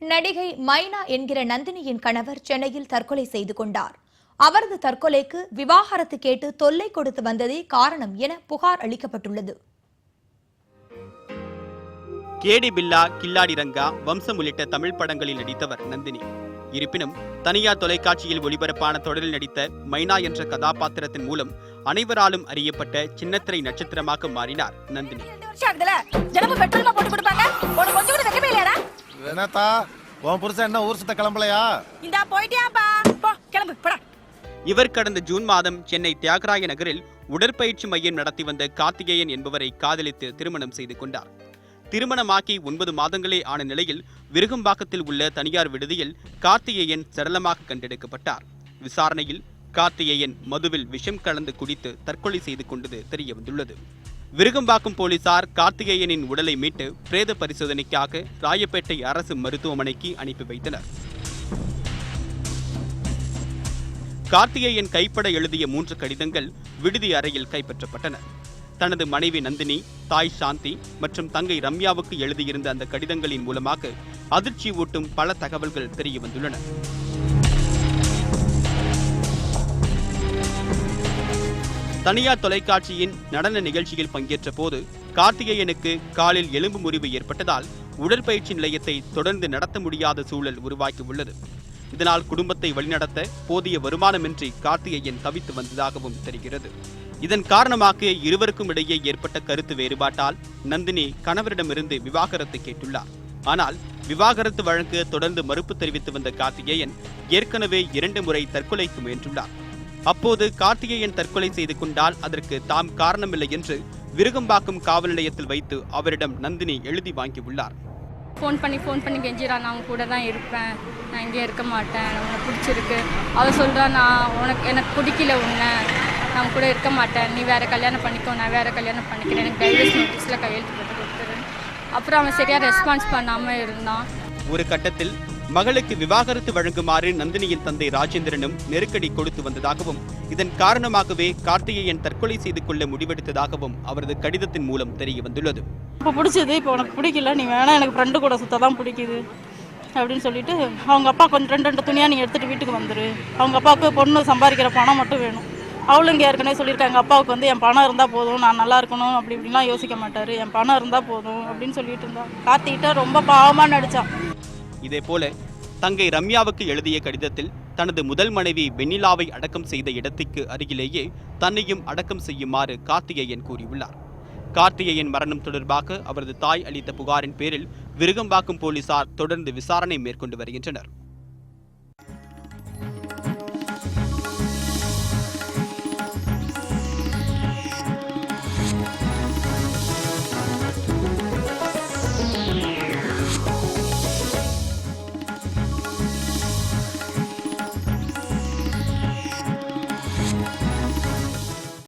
நடிகை மைனா என்கிற நந்தினியின் கணவர் சென்னையில் தற்கொலை செய்து கொண்டார். அவரது தற்கொலைக்கு விவாகரத்து கேட்டு தொல்லை கொடுத்து வந்ததே காரணம் என புகார் அளிக்கப்பட்டுள்ளது. கேடி பில்லா கில்லாடி ரங்கா வம்சம் உள்ளிட்ட தமிழ் படங்களில் நடித்தவர் நந்தினி. இருப்பினும் தனியார் தொலைக்காட்சியில் ஒளிபரப்பான தொடரில் நடித்த மைனா என்ற கதாபாத்திரத்தின் மூலம் அனைவராலும் அறியப்பட்ட சின்னத்திரை நட்சத்திரமாக மாறினார் நந்தினி. என்னத்தா? உன் புருஷன் என்ன ஊர் சுத்த கிளம்பலையா? இந்தா போயிட்டியாப்பா. போ கிளம்பு போடா. இவர் கடந்த ஜூன் மாதம் சென்னை தியாகராய நகரில் உடற்பயிற்சி மையம் நடத்தி வந்த கார்த்திகேயன் என்பவரை காதலித்து திருமணம் செய்து கொண்டார். திருமணமாக்கி ஒன்பது மாதங்களே ஆன நிலையில் விருகம்பாக்கத்தில் உள்ள தனியார் விடுதியில் கார்த்திகேயன் சரளமாக கண்டெடுக்கப்பட்டார். விசாரணையில் கார்த்திகேயன் மதுவில் விஷம் கலந்து குடித்து தற்கொலை செய்து கொண்டது தெரிய வந்துள்ளது விருகம்பாக்கம் போலீசார் கார்த்திகேயனின் உடலை மீட்டு பிரேத பரிசோதனைக்காக ராயப்பேட்டை அரசு மருத்துவமனைக்கு அனுப்பி வைத்தனர். கார்த்திகேயன் கைப்பட எழுதிய மூன்று கடிதங்கள் விடுதி அறையில் கைப்பற்றப்பட்டன. தனது மனைவி நந்தினி தாய் சாந்தி மற்றும் தங்கை ரம்யாவுக்கு எழுதியிருந்த அந்த கடிதங்களின் மூலமாக அதிர்ச்சி ஊட்டும் பல தகவல்கள் தெரிய தனியார் தொலைக்காட்சியின் நடன நிகழ்ச்சியில் பங்கேற்ற போது கார்த்திகேயனுக்கு காலில் எலும்பு முறிவு ஏற்பட்டதால் உடற்பயிற்சி நிலையத்தை தொடர்ந்து நடத்த முடியாத சூழல் உருவாகியுள்ளது. இதனால் குடும்பத்தை வழிநடத்த போதிய வருமானமின்றி கார்த்திகேயன் தவித்து வந்ததாகவும் தெரிகிறது. இதன் காரணமாக இருவருக்கும் இடையே ஏற்பட்ட கருத்து வேறுபாட்டால் நந்தினி கணவரிடமிருந்து விவாகரத்து கேட்டுள்ளார். ஆனால் விவாகரத்து வழக்கு தொடர்ந்து மறுப்பு தெரிவித்து வந்த கார்த்திகேயன் ஏற்கனவே இரண்டு முறை தற்கொலைக்கு முயன்றுள்ளார். அப்போது கார்த்திகேயன் தற்கொலை செய்து கொண்டால் அதற்கு தாம் காரணமில்லை என்று விருகம்பாக்கம் காவல் நிலையத்தில் வைத்து அவரிடம் நந்தினி எழுதி வாங்கியுள்ளார். ஃபோன் பண்ணி ஃபோன் பண்ணி கெஞ்சிரா நான் உன் கூட தான் இருப்பேன். நான் இங்கே இருக்க மாட்டேன். உனக்கு பிடிச்சிருக்கு. அவள் சொல்கிறா நான் உனக்கு எனக்கு பிடிக்கல உன்னை. நான் கூட இருக்க மாட்டேன். நீ வேறு கல்யாணம் பண்ணிக்கோ. நான் வேறு கல்யாணம் பண்ணிக்கிறேன். எனக்கு டைவர்ஸ் நோட்டீஸில் கையெழுத்து போட்டு கொடுத்துரு. அப்புறம் அவன் சரியாக ரெஸ்பான்ஸ் பண்ணாமல் இருந்தான். ஒரு கட்டத்தில் மகளுக்கு விவாகரத்து வழங்குமாறு நந்தினியின் தந்தை ராஜேந்திரனும் நெருக்கடி கொடுத்து வந்ததாகவும் இதன் காரணமாகவே கார்த்திகேயன் தற்கொலை செய்து கொள்ள முடிவெடுத்ததாகவும் அவரது கடிதத்தின் மூலம் தெரிய வந்துள்ளது. இப்போ பிடிச்சது இப்போ உனக்கு பிடிக்கல நீ வேணா எனக்கு ஃப்ரெண்டு கூட சுத்த தான் பிடிக்குது அப்படின்னு சொல்லிட்டு அவங்க அப்பா கொஞ்சம் ரெண்டு ரெண்டு துணியாக நீ எடுத்துகிட்டு வீட்டுக்கு வந்துரு. அவங்க அப்பாவுக்கு பொண்ணு சம்பாதிக்கிற பணம் மட்டும் வேணும். அவளும் இங்கே ஏற்கனவே சொல்லியிருக்காங்க அப்பாவுக்கு வந்து என் பணம் இருந்தால் போதும் நான் நல்லா இருக்கணும் அப்படி இப்படிலாம் யோசிக்க மாட்டார். என் பணம் இருந்தால் போதும் அப்படின்னு சொல்லிட்டு இருந்தான் கார்த்திகிட்ட ரொம்ப பாவமாக நடித்தான் இதேபோல தங்கை ரம்யாவுக்கு எழுதிய கடிதத்தில் தனது முதல் மனைவி வெண்ணிலாவை அடக்கம் செய்த இடத்துக்கு அருகிலேயே தன்னையும் அடக்கம் செய்யுமாறு கார்த்திகேயன் கூறியுள்ளார். கார்த்திகேயன் மரணம் தொடர்பாக அவரது தாய் அளித்த புகாரின் பேரில் விருகம்பாக்கம் போலீசார் தொடர்ந்து விசாரணை மேற்கொண்டு வருகின்றனர்.